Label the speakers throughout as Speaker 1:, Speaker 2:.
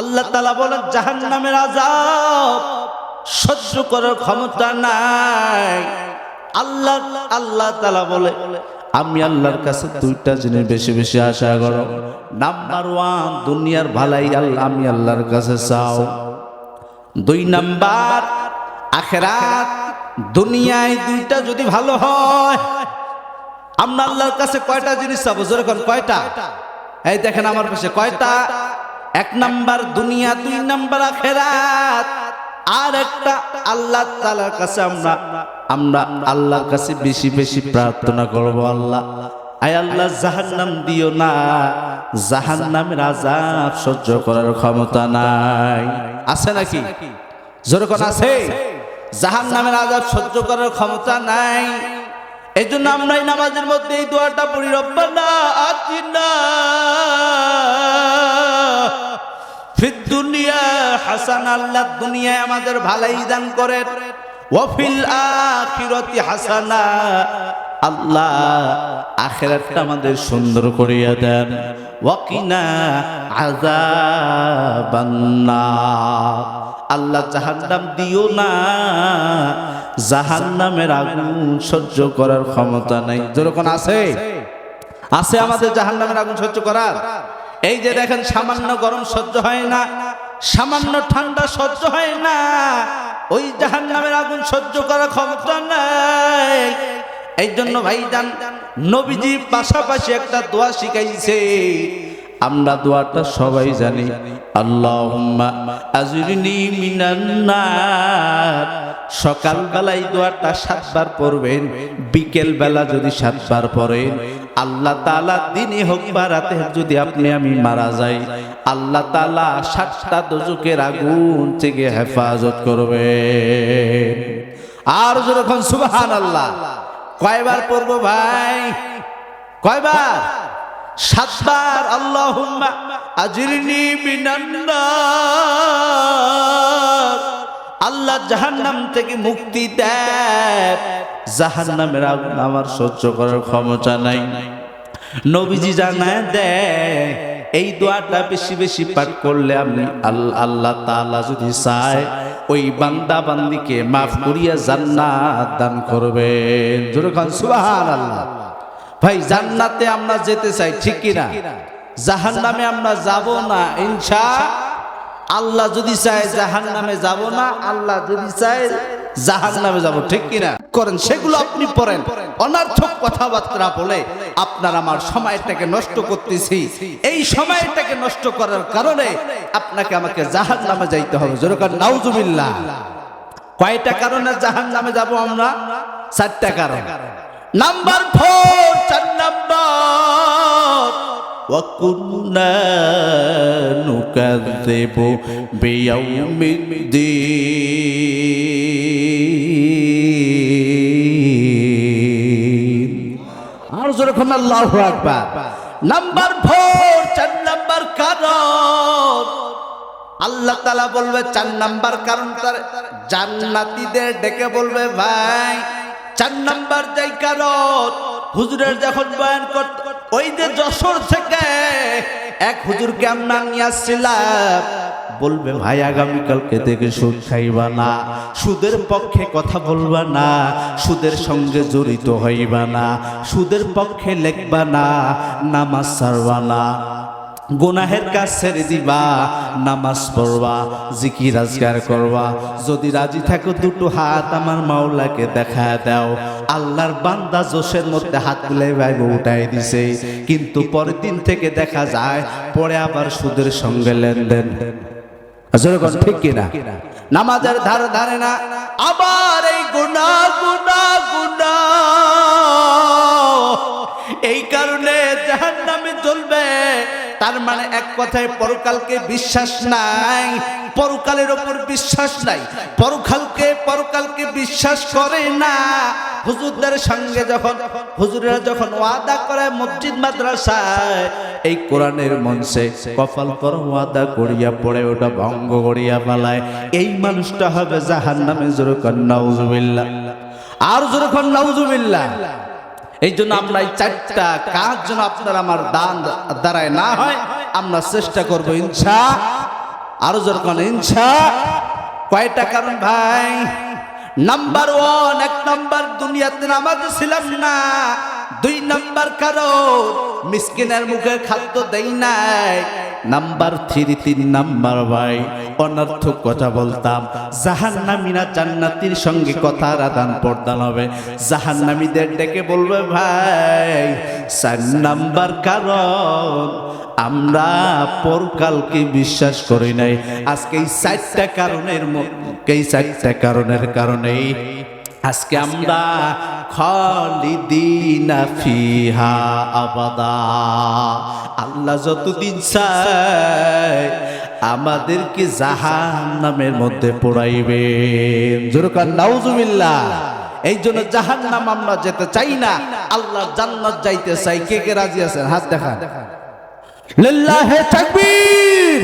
Speaker 1: আল্লাহ তালা বলেন জাহান নামের আজাব সহ্য করার ক্ষমতা নাই। আল্লাহ আল্লাহ তালা বলে, আমি আল্লাহর কাছে দুইটা জিনিস বেশি বেশি আশা করো। নাম্বার ওয়ান দুনিয়ার ভালাই আল্লাহ, আমি আল্লাহর কাছে চাও। দুই নাম্বার, আখেরাত, দুনিয়ায় দুইটা যদি ভালো হয়, আমরা আল্লাহর কাছে কয়টা জিনিস চাবো? যেরকম কয়টা? এই দেখেন আমার পাশে কয়টা? এক নাম্বার দুনিয়া, দুই নাম্বার আখেরাত। আর একটা আল্লাহ তাআলার কাছে আমরা আমরা আল্লাহর কাছে বেশি বেশি প্রার্থনা করব আল্লাহ। আয় আল্লাহ, জাহান্নাম দিও না। জাহান্নামের আযাব সহ্য করার ক্ষমতা নাই। আছে নাকি? যেরকম আছে? জাহান্নামের আযাব সহ্য করার ক্ষমতা নাই। এই জন্য আমরা নামাজের মধ্যে এই দোয়াটা পড়ি, রব্বানা আতিনা দুনিয়া, হাসান আল্লাহ দুনিয়ায় আমাদের ভালাই দান করেন। ওয়াফিল আখিরাতি হাসানা, আল্লাহ আখেরাতটা আমাদের সুন্দর করিয়া দেন। ওয়াকিনা আযাবান্নার। আল্লাহ জাহান্নাম দিও না, জাহান্নামের আগুন সহ্য করার ক্ষমতা নাই। যেরকম আছে আছে আমাদের জাহান্নামের আগুন সহ্য করার। এই যে দেখেন, সামান্য গরম সহ্য হয় না, সামান্য ঠান্ডা সহ্য হয় না, ওই জাহান্নামের আগুন সহ্য করার ক্ষমতা নাই। এই জন্য ভাই যান নবীজি পাশাপাশি একটা দোয়া শিখাইছে। আমরা দোয়াটা সবাই জানি। আল্লাহুম্মা আজরিনি মিনান নার। সকাল বেলায় দোয়াটা সাতবার পড়বেন বিকেল বেলা যদি সাতবার পড়েন আল্লাহ তালা দিনই হোক বা রাতে হোক, যদি আপনি আমি মারা যাই, আল্লাহ তালা সাতটা দোজকের আগুন থেকে হেফাজত করবে। আর যখন সুবহান আল্লাহ কয়বার পড়ব ভাই? কয়বার? সাতবার। আল্লাহ আজরিনি মিনান নার আল্লাহ জাহান্নাম থেকে মুক্তি দেয়। জাহান্নামের আগুন আমার সহ্য করার ক্ষমতা নাই। নবীজি জানায় দেয়, এই দোয়াটা বেশি বেশি পাঠ করলে আপনি আল্লাহ তাআলা যদি চায়, ওই বান্দা বান্দিকে মাফ করিয়া জান্নাত দান করবেন। জোরে খান সুবহানাল্লাহ। ভাই, জান্নাতে আমরা যেতে চাই, ঠিক কিনা? জাহান্নামে আমরা যাব না, ইনশা আল্লাহ যদি চায় জাহান্নামে যাব না, আল্লাহ যদি চায় জাহান্নামে যাব, ঠিক কিনা? করেন, সেগুলো আপনি পড়েন। অনার্থক কথাবার্তা বলে, আপনার আমার সময়টাকে নষ্ট করতেছি। এই সময়টাকে নষ্ট করার কারণে আপনাকে আমাকে জাহান নামে যাইতে হবে। যেরকম নাউজুবিল্লাহ। কয়টা কারণে জাহান্নামে যাব আমরা? চারটা কারণ। নাম্বার ফোর, চার নাম্বার। وكنا نكذب بيوم الدين আর যখন আল্লাহ আকবার নাম্বার ফোর চার নাম্বার কারণ আল্লাহ তালা বলবে চার নাম্বার কারণ তার জান্নাতীদের ডেকে বলবে ভাই চার নাম্বার যাই কারণ হুজুরের যখন বয়ান করত ওই যে যশোর থেকে এক হুজুরকে আমরা নিয়ে আসছিলাম? বলবে, ভাই আগামীকালকে থেকে সুদ খাইবা না, সুদের পক্ষে কথা বলবা না, সুদের সঙ্গে জড়িত হইবা না, সুদের পক্ষে লেখবা না, নামাজ সারবা না। গুনাহের কাজ ছেড়ে দিবা, নামাজ পড়বা, জিকির আজগার করবা। যদি রাজি থাকো, দুটো হাত আমার মাওলাকে দেখা দাও। আল্লাহর বান্দা জোশের মধ্যে হাত তুলে ভাইব উঠাই দিছে। কিন্তু পরের দিন থেকে দেখা যায়, পরে আবার সুদের সঙ্গে লেনদেন। কথা ঠিক কিনা? নামাজের ধারে ধারে না, আবার এই গুনা গুনা গুনা এই কারণে তার মানে এক কথায় পরকালকে বিশ্বাস নাই। পরকালের ওপর বিশ্বাস নাই। পরকালকে পরকালকে বিশ্বাস করে না। হুজুরদের সঙ্গে যখন, হুজুরেরা যখন ওয়াদা করে মসজিদ, মাদ্রাসায়, এই কোরআনের মঞ্চে কপাল পর ওয়াদা করিয়া পড়ে ওটা ভঙ্গ করিয়া পালায় এই মানুষটা হবে জাহান নামে জোরকন নাউজুবিল্লাহ আর জোরকন নাউজুবিল্লাহ এই জন্য আমরা এই চারটা কাজ যেন আপনার আমার দান দ্বারায় না হয় আমরা চেষ্টা করব ইনসা আরও যখন ইনসা কয়টা কারণ ভাই? নাম্বার ওয়ান এক নাম্বার দুনিয়াতে নামাজ ছিলাম না। দুই নাম্বার কারণ মিসকিনের মুখে খাদ্য দেই নাই। নাম্বার থ্রি তিন নাম্বার ভাই, অনর্থক কথা বলতাম। জাহান্নামীরা জান্নাতির সঙ্গে কথার আদান প্রদান হবে। জাহান্নামীদের ডেকে বলবে, ভাই, চার নাম্বার কারণ, আমরা পরকালকে বিশ্বাস করি নাই। আজকে এই চারটা কারণের এই চারটা কারণের কারণেই আজকে আমরা খালিদিনা ফিহা আবাদা। আল্লাহ যতদিন চায় আমাদেরকে জাহান নামের মধ্যে পড়াইবে। জোরকার নাউজুবিল্লাহ। এই জন্য জাহান নাম আমরা যেতে চাই না। আল্লাহ জান্নাত যাইতে চাই। কে কে রাজি আছেন? হাত দেখা লিল্লাহে তাকবীর।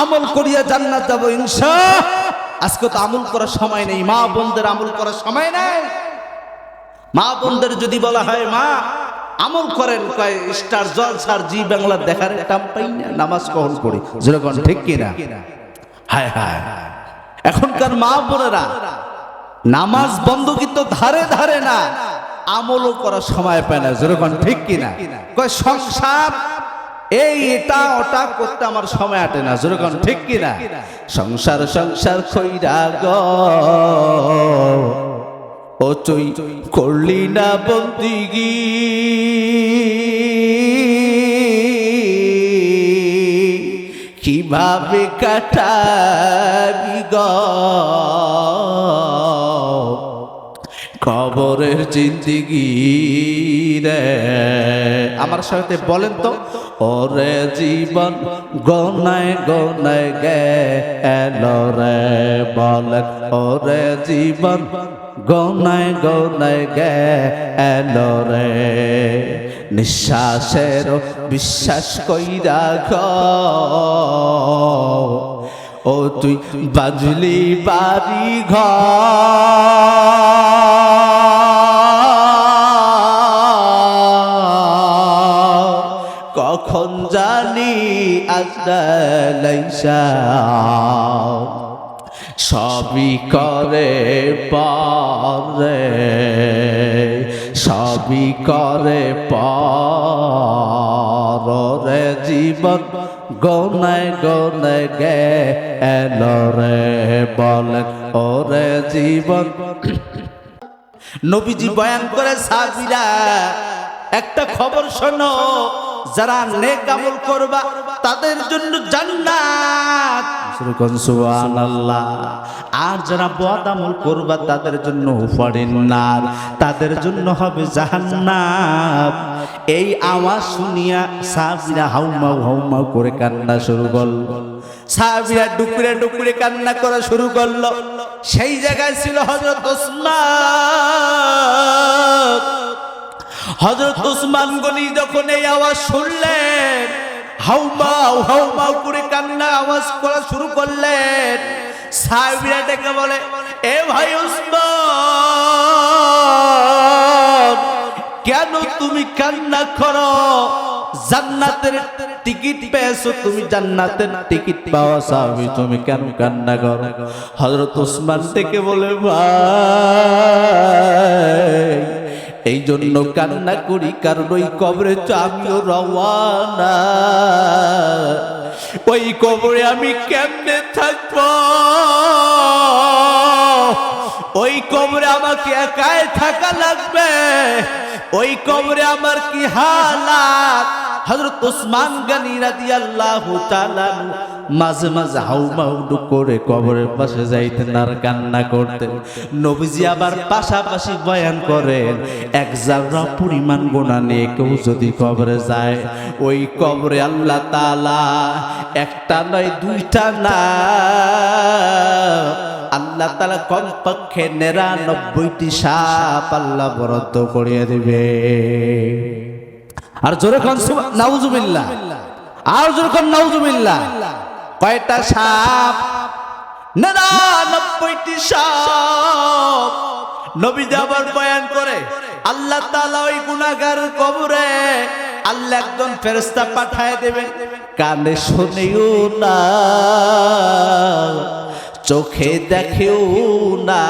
Speaker 1: আমল করিয়া জান্নাত যাব ইনশা আজকে তো আমল করার সময় নেই। মা বোনদের আমল করার সময় নেই। মা বোনদের যদি বলা হয়, মা, আমল করেন। স্টার জলসার জি বাংলা দেখার টাম পাই না, নামাজ কখন পড়ি যেরকম ঠিক কিনা হায় হায়। এখনকার মা বোনেরা নামাজ বন্ধ কিন্তু ধারে ধারে না, আমলও করার সময় পায় না। যেরকম ঠিক কিনা কয়, সংসার এই এটা ওটা করতে আমার সময় আটে না যেরকম ঠিক কিনা? সংসার সংসার খৈরা গ। ও তুই করলি না বন্দিগি। কীভাবে কাটাবি গ? কবরের জিন্দিগি রে। আমার সাথে বলেন তো, ওরে জীবন গনায় গনায় গে, এলো রে বলেন, ওরে জীবন গনায় গনায় গে, এলো রে। নিঃশ্বাসের বিশ্বাস কইরা গ ও তুই বাজলি বাড়ি ঘর সবই করে পরে, সবই করে পরে, জীবন গনায় গনায় গে এলো রে বলেন ওরে জীবন। নবীজি বয়ান করে সাবিরা একটা খবর শোনো যারা নেক আমল করবা, তাদের জন্য জান্নাত। আর যারা বদ আমল করবা, তাদের জন্য তাদের জন্য হবে জাহান্নাম। এই আওয়াজ শুনিয়া সাবিরা হাউমাউ হাউমাউ করে কান্না শুরু করল। সাহাবিরা ডুকুরে ডুকুরে কান্না করা শুরু করল। সেই জায়গায় ছিল হজরত ওসমান। হজরত উসমান গনি যখন এই আওয়াজ শুনলেন হাউমাউ হাউমাউ করে কান্না আওয়াজ করা শুরু করলেন। সাহাবিরা ডেকে বলে, এ ভাই ওসমান, কেন তুমি কান্না করো? জান্নাতের টিকিট পেয়েছ, তুমি জান্নাতের টিকিট পাওয়া সাহাবি তুমি কেন কান্না করো? হযরত ওসমান থেকে বলে, ভাই এই জন্য কান্না করি, কারণ ওই কবরে তো আমিও রওয়ানা। ওই কবরে আমি কেমনে থাকব? ওই কবরে আমাকে একাই থাকা লাগবে। ওই কবরে আমার কি হালাত? হযরত ওসমান গনি রাদিয়াল্লাহু তাআলা মাঝে মাঝে হাউমাউ করে কবরের পাশে যাইতেন আর কান্না করতেন। নবীজি আবার পাশাপাশি বয়ান করেন, এক জাররা পরিমাণ গোনা নিয়ে কেউ যদি কবরে যায়, ওই কবরে আল্লাহ তাআলা একটা নয়, দুইটা না। আল্লাহ তালা কমপক্ষে নিরানব্বইটি সাপ আল্লাহ বরাদ্দ করিয়ে দিবে। আর জোরে খান নাউজুবিল্লাহ। আর জোরে খান নাউজুবিল্লাহ। কয়টা সাপ? নিরানব্বইটি সাপ। নবী আবার বয়ান করে, আল্লাহ তালা ওই গুনাহগার কবরে আল্লাহ একজন ফেরেশতা পাঠায় দেবে। কানে শুনেও না, চোখে দেখেও না,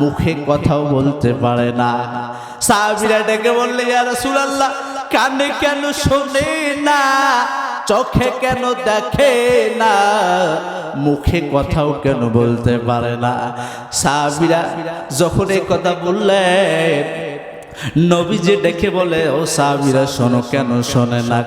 Speaker 1: মুখে কথাও বলতে পারে না। সাহাবিরা ডেকে বললে, ইয়া রাসূলুল্লাহ, কানে কেন শোনে না? চোখে কেন দেখে না? মুখে কথাও কেন বলতে পারে না? সাহাবিরা যখন এই কথা বললেন, নবীজি ডেকে বলে, ও সাহাবিরা, শোনো, কেন শোনে না?